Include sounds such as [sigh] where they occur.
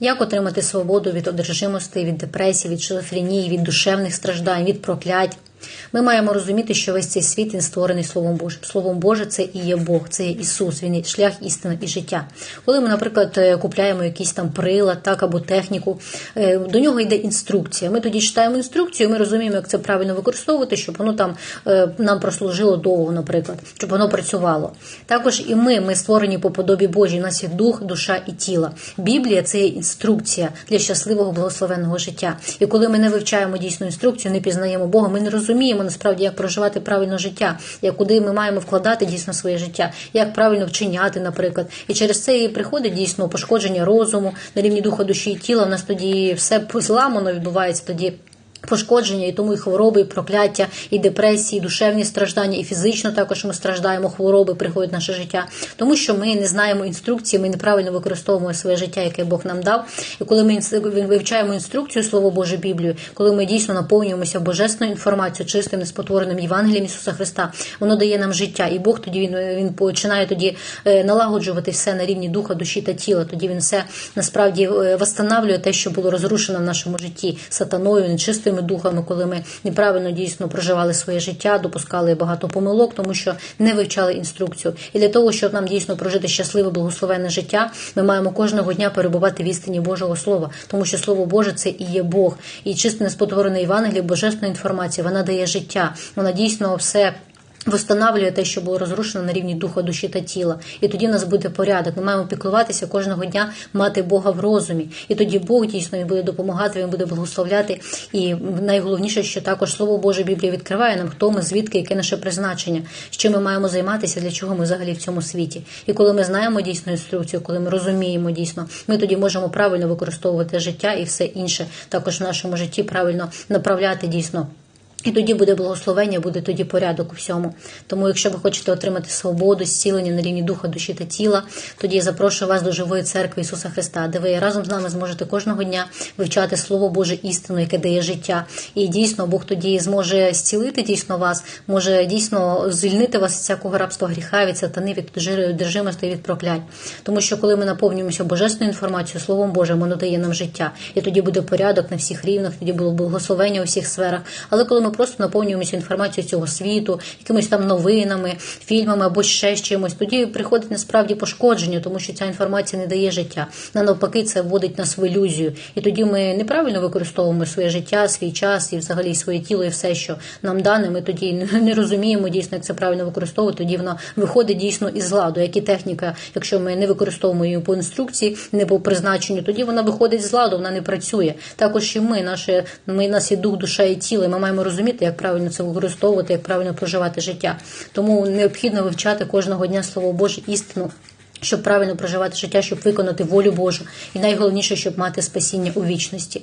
Як отримати свободу від одержимості, від депресії, від шизофренії, від душевних страждань, від проклять? Ми маємо розуміти, що весь цей світ він створений Словом Божим. Словом Боже, це і є Бог, це є Ісус, Він є шлях істини і життя. Коли ми, наприклад, е, купляємо якийсь там прилад, так або техніку, е, до нього йде інструкція. Ми тоді читаємо інструкцію, ми розуміємо, як це правильно використовувати, щоб воно там е, нам прослужило довго, наприклад, щоб воно працювало. Також і ми, ми створені по подобі Божій. У нас є дух, душа і тіло. Біблія це є інструкція для щасливого благословенного життя. І коли ми не вивчаємо дійсну інструкцію, не пізнаємо Бога, ми не розуміємо насправді, як проживати правильно життя, як куди ми маємо вкладати дійсно своє життя, як правильно вчиняти, наприклад. І через це і приходить дійсно пошкодження розуму на рівні духа, душі і тіла. У нас тоді все зламано відбувається тоді. Пошкодження і тому і хвороби, і прокляття, і депресії, і душевні страждання, і фізично також ми страждаємо, хвороби приходять в наше життя, тому що ми не знаємо інструкції, ми неправильно використовуємо своє життя, яке Бог нам дав. І коли ми вивчаємо інструкцію Слово Боже Біблію, коли ми дійсно наповнюємося божественною інформацією, чистим неспотвореним Євангелієм Ісуса Христа, воно дає нам життя, і Бог тоді він він починає тоді е, налагоджувати все на рівні духа, душі та тіла. Тоді він все насправді е, восстанавлює те, що було розрушено в нашому житті сатаною, нечистою тими духами, коли ми неправильно дійсно проживали своє життя, допускали багато помилок, тому що не вивчали інструкцію. І для того, щоб нам дійсно прожити щасливе, благословенне життя, ми маємо кожного дня перебувати в істині Божого Слова, тому що Слово Боже це і є Бог, і чисте неспотворене Євангеліє, божественна інформація, вона дає життя, вона дійсно все. Встановлює те, що було розрушено на рівні духа, душі та тіла, і тоді в нас буде порядок. Ми маємо піклуватися кожного дня, мати Бога в розумі, і тоді Бог дійсно буде допомагати, він буде благословляти. І найголовніше, що також слово Боже Біблія відкриває нам, хто ми, звідки, яке наше призначення, що ми маємо займатися, для чого ми взагалі в цьому світі. І коли ми знаємо дійсно інструкцію, коли ми розуміємо дійсно, ми тоді можемо правильно використовувати життя і все інше, також в нашому житті правильно направляти дійсно. І тоді буде благословення, буде тоді порядок у всьому. Тому, якщо ви хочете отримати свободу, зцілення на рівні духа, душі та тіла, тоді я запрошую вас до живої церкви Ісуса Христа, де ви разом з нами зможете кожного дня вивчати Слово Боже істину, яке дає життя. І дійсно Бог тоді зможе зцілити дійсно вас, може дійсно звільнити вас з всякого рабства гріха, від сатани, від одержимості, від проклять. Тому що коли ми наповнюємося божественною інформацією, Словом Божим, воно дає нам життя. І тоді буде порядок на всіх рівнях, тоді буде благословення у всіх сферах. Але коли ми ми просто наповнюємося інформацією цього світу, якимись там новинами, фільмами або ще чимось. Тоді приходить насправді пошкодження, тому що ця інформація не дає життя. На навпаки, це вводить нас в ілюзію. І тоді ми неправильно використовуємо своє життя, свій час і взагалі своє тіло, і все, що нам дане. Ми тоді [laughs] не розуміємо дійсно, як це правильно використовувати. Тоді вона виходить дійсно із ладу. Як і техніка, якщо ми не використовуємо її по інструкції, не по призначенню, тоді вона виходить з ладу, вона не працює. Також і ми, наше ми нас є дух, душа і тіло. і Ми маємо розуміти розуміти, як правильно це використовувати, як правильно проживати життя. Тому необхідно вивчати кожного дня слово Боже істину. Щоб правильно проживати життя, щоб виконати волю Божу, і найголовніше, щоб мати спасіння у вічності.